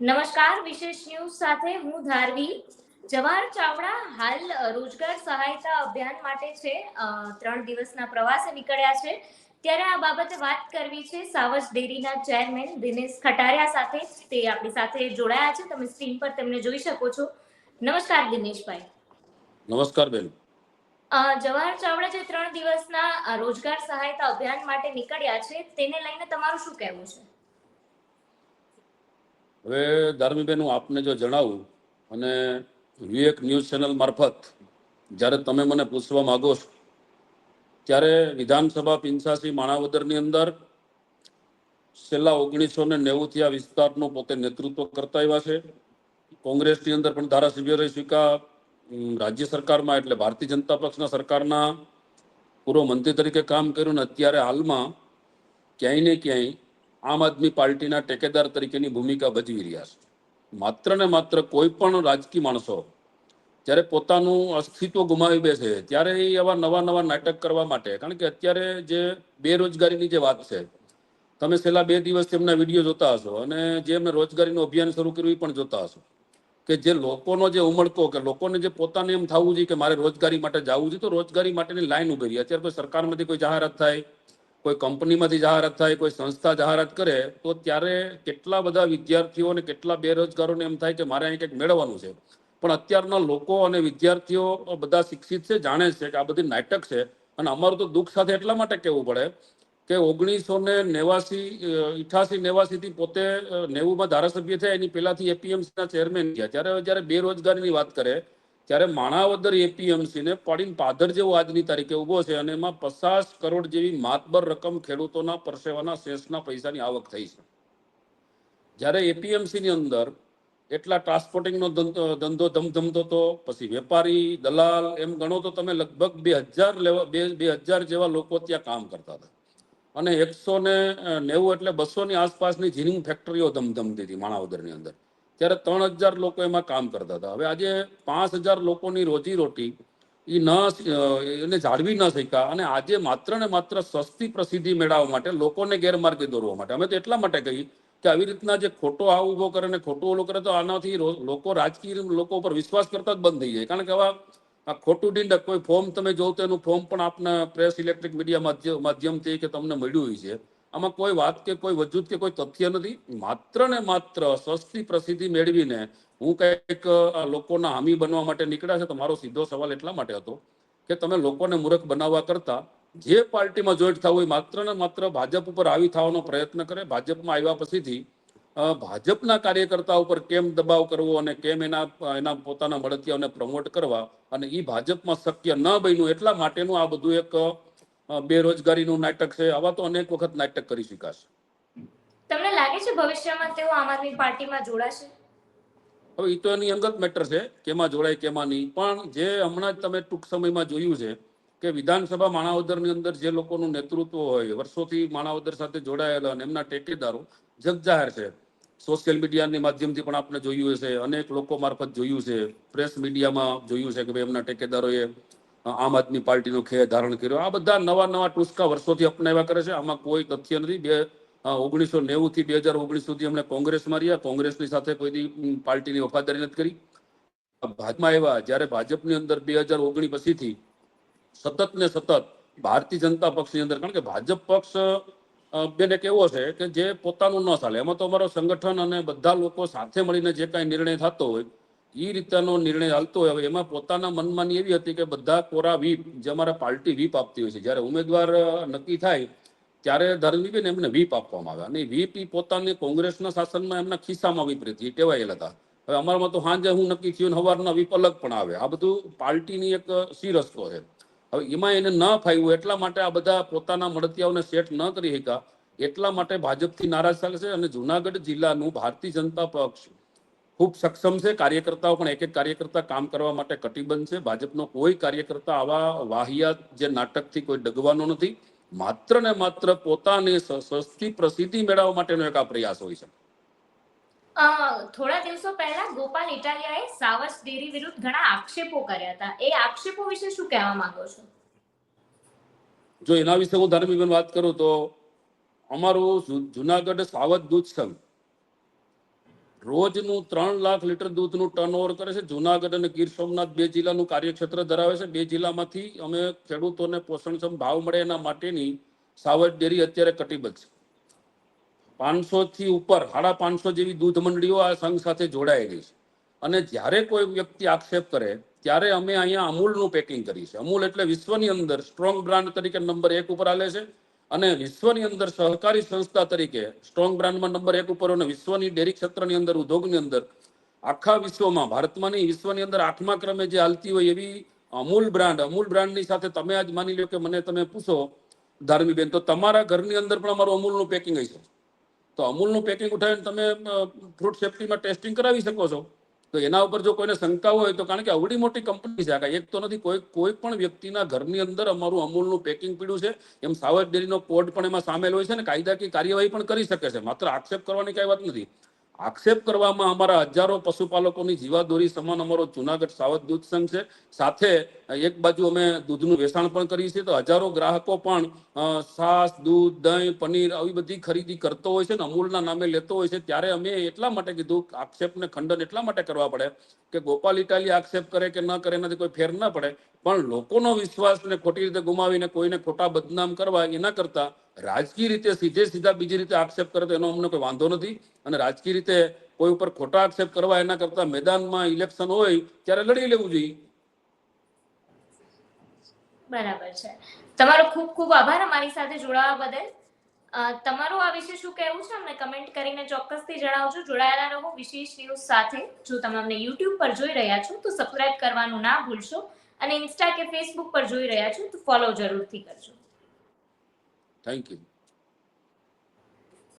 નમસ્કાર વિશેષ ન્યૂઝ સાથે હું ધારવી. જવાહર ચાવડા હાલ રોજગાર સહાયતા અભિયાન માટે છે. ત્રણ દિવસના પ્રવાસે નીકળ્યા છે. ત્યારે આ બાબતે વાત કરવી છે સાવજ ડેરીના ચેરમેન દિનેશ ખટારિયા સાથે. તે આપણી સાથે જોડાયા છે. તમે સ્ક્રીન પર તેમને જોઈ શકો છો. નમસ્કાર દિનેશભાઈ. નમસ્કાર બેન. જવાહર ચાવડા જે ત્રણ દિવસના રોજગાર સહાયતા અભિયાન માટે નીકળ્યા છે તેને લઈને તમારું શું કહેવું છે? હવે ધાર્મીબેન હું આપને જો જણાવું અને વિવેક ન્યૂઝ ચેનલ મારફત, જ્યારે તમે મને પૂછવા માંગો છો, ત્યારે વિધાનસભા પિંસાસી માણાવદરની અંદર છેલ્લા ઓગણીસો ને નેવુંથી આ વિસ્તારનું પોતે નેતૃત્વ કરતા આવ્યા છે. કોંગ્રેસની અંદર પણ ધારાસભ્ય રહી ચૂક્યા રાજ્ય સરકારમાં એટલે ભારતીય જનતા પક્ષના સરકારના પૂર્વ મંત્રી તરીકે કામ કર્યું ને અત્યારે હાલમાં ક્યાંય ને ક્યાંય આમ આદમી પાર્ટીના ટેકેદાર તરીકેની ભૂમિકા ભજવી રહ્યા છે. માત્ર ને માત્ર કોઈ પણ રાજકીય માણસો જ્યારે પોતાનું અસ્તિત્વ ગુમાવી બેસે, ત્યારે એ એવા નવા નવા નાટક કરવા માટે, કારણ કે અત્યારે જે બેરોજગારીની જે વાત છે, તમે છેલ્લા બે દિવસ એમના વીડિયો જોતા હશો અને જે એમને રોજગારીનું અભિયાન શરૂ કર્યું એ પણ જોતા હશો. કે જે લોકોનો જે ઉમળકો, કે લોકોને જે પોતાને એમ થવું જોઈએ કે મારે રોજગારી માટે જવું છે તો રોજગારી માટેની લાઈન ઊભી રહી. અત્યારે કોઈ સરકારમાંથી કોઈ જાહેરાત થાય કોઈ કંપનીમાંથી જાહેરાત થાય, કોઈ સંસ્થા જાહેરાત કરે, તો ત્યારે કેટલા બધા વિદ્યાર્થીઓ અને કેટલા બેરોજગારોને એમ થાય કે મારે અહીં કંઈક મેળવવાનું છે. પણ અત્યારના લોકો અને વિદ્યાર્થીઓ બધા શિક્ષિત છે, જાણે છે કે આ બધી નાટક છે. અને અમારું તો દુઃખ સાથે એટલા માટે કહેવું પડે કે ઓગણીસો ને નેવાસી ઇઠાસી નેવાસીથી પોતે નેવુંમાં ધારાસભ્ય થયા. એની પહેલાંથી એપીએમસીના ચેરમેન થયા. ત્યારે જ્યારે બેરોજગારીની વાત કરે ત્યારે માણાવદર એપીએમસી ને પડીને પાદર જેવો આજની તારીખે ઊભો છે અને એમાં પચાસ કરોડ જેવી માતબર રકમ ખેડૂતોના પરસેવાના શેષના પૈસાની આવક થઈ છે. જ્યારે એપીએમસી ની અંદર એટલા ટ્રાન્સપોર્ટિંગનો ધંધો ધમધમતો હતો પછી વેપારી, દલાલ એમ ગણો તો તમે લગભગ બે હજાર લેવા, બે બે હજાર જેવા લોકો ત્યાં કામ કરતા હતા. અને એકસો ને નેવું એટલે બસો ની આસપાસની જીનિંગ ફેક્ટરીઓ ધમધમતી હતી માણાવદરની અંદર. ત્યારે ત્રણ હજાર લોકો એમાં કામ કરતા હતા. હવે આજે પાંચ હજાર લોકોની રોજી રોટી એ ન એને જાળવી ન શક્યા અને આજે માત્ર ને માત્ર સસ્તી પ્રસિદ્ધિ મેળવવા માટે લોકોને ગેરમાર્ગે દોરવા માટે. અમે તો એટલા માટે કહી કે આવી રીતના જે ખોટો આ ઊભો કરે ને ખોટું ઓલો કરે તો આનાથી લોકો રાજકીય લોકો ઉપર વિશ્વાસ કરતા જ બંધ થઈ જાય. કારણ કે આવા આ ખોટું ડીંડક કોઈ ફોર્મ તમે જોવો તો એનું ફોર્મ પણ આપને પ્રેસ ઇલેક્ટ્રિક મીડિયા માધ્યમ માધ્યમથી કે તમને મળ્યું હોય છે. આમાં કોઈ વાત કે કોઈ વજૂદ કે કોઈ તથ્ય નથી. માત્ર ને માત્ર સસ્તી પ્રસિદ્ધિ મેળવીને હું કંઈક લોકોના હામી બનવા માટે નીકળ્યા છે, તો મારો સીધો સવાલ એટલા માટે હતો કે તમે લોકોને મૂર્ખ બનાવવા કરતા જે પાર્ટીમાં જોઈન્ટ થવું હોય, માત્ર ને માત્ર ભાજપ ઉપર આવી થવાનો પ્રયત્ન કરે. ભાજપમાં આવ્યા પછીથી ભાજપના કાર્યકર્તા ઉપર કેમ દબાવ કરવો અને કેમ એના એના પોતાના મળતિયાઓને પ્રમોટ કરવા અને એ ભાજપમાં શક્ય ન બન્યું એટલા માટેનું આ બધું એક બેરોજગારીનું નાટક છે આવા તો અનેક વખત નાટક કરી શકાશે તમને લાગે છે ભવિષ્યમાં તેઓ આમ આદમી પાર્ટીમાં જોડાશે? હવે એ તો એની અંગત મેટર છે કેમાં જોડાય કેમાં નહીં. પણ જે હમણાં જ તમે ટૂંક સમયમાં જોયું છે કે વિધાનસભા માણાવદરની અંદર જે લોકોનું નેતૃત્વ હોય વર્ષોથી માણાવદર સાથે જોડાયેલા અને એમના ટેકેદારો જગજાહેર છે. સોશિયલ મીડિયાની માધ્યમથી પણ આપણે જોયું હશે અનેક લોકો મારફત જોયું છે. પ્રેસ મીડિયામાં જોયું છે કે ભાઈ એમના ટેકેદારોએ આમ આદમી પાર્ટીનો ખેર ધારણ કર્યો. આ બધા નવા નવા ટુસ્કા વર્ષોથી અપનાવ્યા કરે છે. આમાં કોઈ તથ્ય નથી. બે ઓગણીસો નેવું થી બે હજાર ઓગણીસ સુધી અમને કોંગ્રેસમાં રહ્યા કોંગ્રેસની સાથે કોઈ પાર્ટીની વફાદારી નથી કરી. ભાજપમાં આવ્યા જ્યારે ભાજપની અંદર બે હજાર ઓગણીસ પછીથી સતત ને સતત ભારતીય જનતા પક્ષની અંદર, કારણ કે ભાજપ પક્ષ બેને એવો છે કે જે પોતાનું ન ચાલે. એમાં તો અમારો સંગઠન અને બધા લોકો સાથે મળીને જે કાંઈ નિર્ણય થતો હોય એ રીતનો નિર્ણય હાલતો હોય. એમાં પોતાના મનમાની એવી હતી કે બધા કોરા વીપ, જે અમારા પાર્ટી વીપ આપતી હોય છે. જ્યારે ઉમેદવાર નક્કી થાય, ત્યારે ધર્મીબેન એમને વીપ આપવામાં આવે. અને વીપ એ પોતાની કોંગ્રેસના શાસનમાં એમના ખિસ્સામાં વિપરીત એ ટેવાયેલા હતા. હવે અમારામાં તો સાંજે હું નક્કી થયું હવારના વીપ અલગ પણ આવે. આ બધું પાર્ટીની એક સી રસ્તો છે. હવે એમાં એને ન ફાવ્યું એટલા માટે આ બધા પોતાના મળતિયાઓને સેટ ન કરી શક્યા. એટલા માટે ભાજપથી નારાજ છે અને જુનાગઢ જિલ્લાનું ભારતીય જનતા પક્ષ ખૂબ સક્ષમ છે. કાર્યકર્તાઓ પણ એક એક કાર્યકર્તા કામ કરવા માટે કટિબંધ છે. ભાજપનો કોઈ કાર્યકર્તા આવા વાહિયાત જે નાટકથી કોઈ ડગવાનો નથી. માત્ર ને માત્ર પોતાની સસ્તી પ્રસિદ્ધિ મેળવવા માટેનો એક આ પ્રયાસ હોય છે. થોડા દિવસો પહેલા ગોપાલ ઇટાલિયાએ સાવસ ડેરી વિરુદ્ધ ઘણા આક્ષેપો કર્યા હતા. એ આક્ષેપો વિશે શું કહેવા માંગો છો? જો એના વિશે હું ધાર્મિક વાત કરું તો અમારું જુનાગઢ સાવધ દૂધ સંઘ રોજનું ત્રણ લાખ લીટર દૂધનું ટર્નઓવર કરે છે. જુનાગઢ અને ગીર સોમનાથ બે જિલ્લાનું કાર્યક્ષેત્ર ધરાવે છે. બે જિલ્લામાંથી અમે ખેડૂતોને પોષણક્ષમ ભાવ મળે એના માટેની સાવજ ડેરી અત્યારે કટિબદ્ધ છે. પાંચસો થી ઉપર, સાડા પાંચસો જેવી દૂધ મંડળીઓ આ સંઘ સાથે જોડાયેલી છે. અને જ્યારે કોઈ વ્યક્તિ આક્ષેપ કરે, ત્યારે અમે અહીંયા અમૂલનું પેકિંગ કરીએ છીએ. અમૂલ એટલે વિશ્વની અંદર સ્ટ્રોંગ બ્રાન્ડ તરીકે નંબર એક ઉપર આલે છે. અને વિશ્વની અંદર સહકારી સંસ્થા તરીકે, સ્ટ્રોંગ બ્રાન્ડમાં નંબર એક ઉપર અને વિશ્વની ડેરી ક્ષેત્રની અંદર, ઉદ્યોગની અંદર, આખા વિશ્વમાં ભારતમાં નહીં વિશ્વની અંદર આઠમા ક્રમે જે હાલતી હોય એવી અમૂલ બ્રાન્ડ, અમૂલ બ્રાન્ડની સાથે તમે આજ માની લો કે મને તમે પૂછો ધાર્મીબેન તો તમારા ઘરની અંદર પણ અમારું અમૂલનું પેકિંગ હશે તો અમૂલનું પેકિંગ ઉઠાવીને તમે ફ્રૂટ સેફ્ટીમાં ટેસ્ટિંગ કરાવી શકો છો. તો એના ઉપર જો કોઈને શંકા હોય તો કારણ કે આવડી મોટી કંપની છે. એક તો નથી, કોઈ કોઈ પણ વ્યક્તિના ઘરની અંદર અમારું અમૂલનું પેકિંગ પીડ્યું છે. એમ સાવજ ડેરીનો કોડ પણ એમાં સામેલ હોય છે ને કાયદાકીય કાર્યવાહી પણ કરી શકે છે. માત્ર આક્ષેપ કરવાની કઈ વાત નથી. આક્ષેપ કરવામાં અમારા હજારો પશુપાલકોની જીવાદોરી સમાન અમારો જુનાગઢ સાવધ દૂધ સંઘ છે. સાથે એક બાજુ અમે દૂધનું વેચાણ પણ કરીએ છીએ. તો હજારો ગ્રાહકો પણ છાસ દૂધ, દહીં, પનીર આવી બધી ખરીદી કરતો હોય છે ને, અમૂલના નામે લેતો હોય છે. ત્યારે અમે એટલા માટે કીધું આક્ષેપને ખંડન એટલા માટે કરવા પડે કે ગોપાલ ઇટાલી આક્ષેપ કરે કે ન કરે, એનાથી કોઈ ફેર ના પડે. પણ લોકોનો વિશ્વાસને ખોટી રીતે ગુમાવીને કોઈને ખોટા બદનામ કરવા એના કરતા રાજકીય રીતે સીધે સીધા બીજી રીતે આક્ષેપ કરે તો એનો અમને કોઈ વાંધો નથી. અને રાજકીય રીતે કોઈ ઉપર ખોટા આક્ષેપ કરવા એના કરતા મેદાનમાં ઇલેક્શન હોય ત્યારે લડી લેવું જોઈએ. બરાબર છે. તમારો ખૂબ ખૂબ આભાર અમારી સાથે જોડાવા બદલ. તમારું આ વિશે શું કહેવું છે અમને કમેન્ટ કરીને ચોક્કસથી જણાવજો. જોડાયેલા રહો વિશેષ ન્યૂઝ સાથે. જો તમે અમને યુટ્યુબ પર જોઈ રહ્યા છો તો સબસ્ક્રાઇબ કરવાનું ના ભૂલશો. અને ઇન્સ્ટા કે ફેસબુક પર જોઈ રહ્યા છો તો ફોલો જરૂરથી કરજો. Thank you.